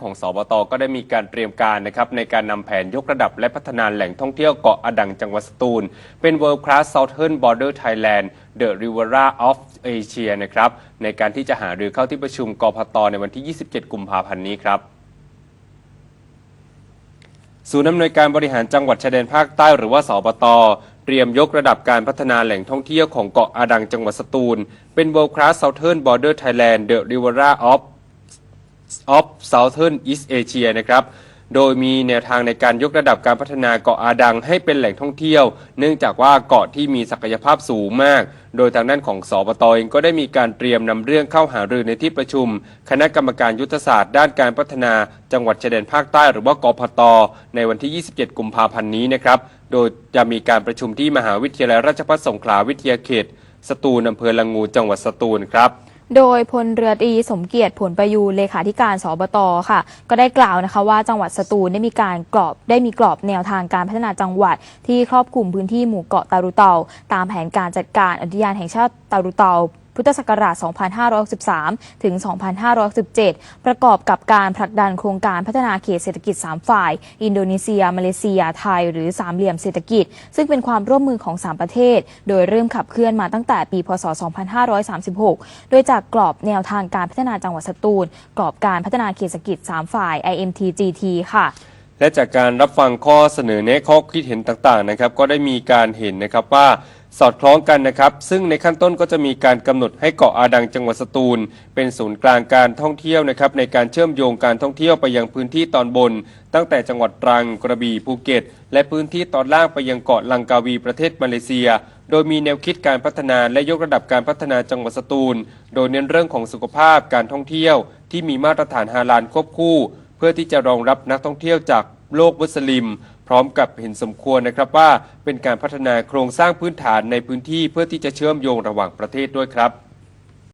ของสบตก็ได้มีการเตรียมการนะครับในการนำแผนยกระดับและพัฒนาแหล่งท่องเที่ยวเกาะอดังจังหวัดสตูล เป็น World Class Southern Border Thailand The Rivera of Asia นะครับในการที่จะหารือเข้าที่ประชุมกพตในวันที่ 27 กุมภาพันธ์นี้ครับศูนย์อำนวยการบริหารจังหวัดชายแดนภาคใต้หรือว่าสบตเตรียมยกระดับการพัฒนาแหล่งท่องเที่ยวของเกาะอาดังจังหวัดสตูล เป็น World Class Southern Border Thailand The Rivera of of Southern East Asia นะครับโดยมีแนวทางในการยกระดับการพัฒนาเกาะอาดังให้เป็นแหล่งท่องเที่ยว เนื่องจากว่าเกาะที่มีศักยภาพสูงมาก โดยทางด้านของสปตเองก็ได้มีการเตรียมนำเรื่องเข้าหารือในที่ประชุม คณะกรรมการยุทธศาสตร์ด้านการพัฒนา จังหวัดชายแดนภาคใต้หรือว่ากพต ในวันที่ 27 กุมภาพันธ์นี้นะครับ โดยจะมีการประชุมที่มหาวิทยาลัยราชภัฏสงขลาวิทยาเขต สตูลอำเภอละงูจังหวัดสตูลครับ โดยพลเรือตรีสมเกียรติผลประยูรเลขาธิการสบตค่ะ ก็ได้กล่าวนะคะว่าจังหวัดสตูลได้มีการกรอบได้มีกรอบแนวทางการพัฒนาจังหวัด ที่ครอบคลุมพื้นที่หมู่เกาะตารุเตา ตามแผนการจัดการอุทยานแห่งชาติตารุเตา พุทธศักราช 2563 ถึง 2517ประกอบกับการผลักดันโครงการพัฒนาเขตเศรษฐกิจ 3 ฝ่าย อินโดนีเซีย มาเลเซีย ไทย หรือสามเหลี่ยมเศรษฐกิจ ซึ่งเป็นความร่วมมือของ 3 ประเทศ โดยเริ่มขับเคลื่อนมาตั้งแต่ปี พศ 2536 โดยจากกรอบแนวทางการพัฒนาจังหวัดสตูล กรอบการพัฒนาเขตเศรษฐกิจ 3 ฝ่าย IMTGT ค่ะและจากการรับฟังข้อเสนอแนะข้อคิดเห็นต่างๆนะครับ ก็ได้มีการเห็นนะครับว่า สอดคล้องกันนะครับ ซึ่งในขั้นต้นก็จะมีการกำหนดให้เกาะอาดังจังหวัดสตูล เป็นศูนย์กลางการท่องเที่ยวนะครับในการเชื่อมโยงการท่องเที่ยวไปยังพื้นที่ตอนบน ตั้งแต่จังหวัดตรังกระบี่ภูเก็ต และพื้นที่ตอนล่างไปยังเกาะลังกาวีประเทศมาเลเซีย โดยมีแนวคิดการพัฒนาและยกระดับการพัฒนาจังหวัดสตูล โดยเน้นเรื่องของสุขภาพการท่องเที่ยว ที่มีมาตรฐานฮาลาลควบคู่ เพื่อที่จะรองรับนักท่องเที่ยวจาก โลกมุสลิม พร้อมกับเห็นสมควรนะครับว่าเป็นการพัฒนาโครงสร้างพื้นฐานในพื้นที่เพื่อที่จะเชื่อมโยงระหว่างประเทศด้วยครับ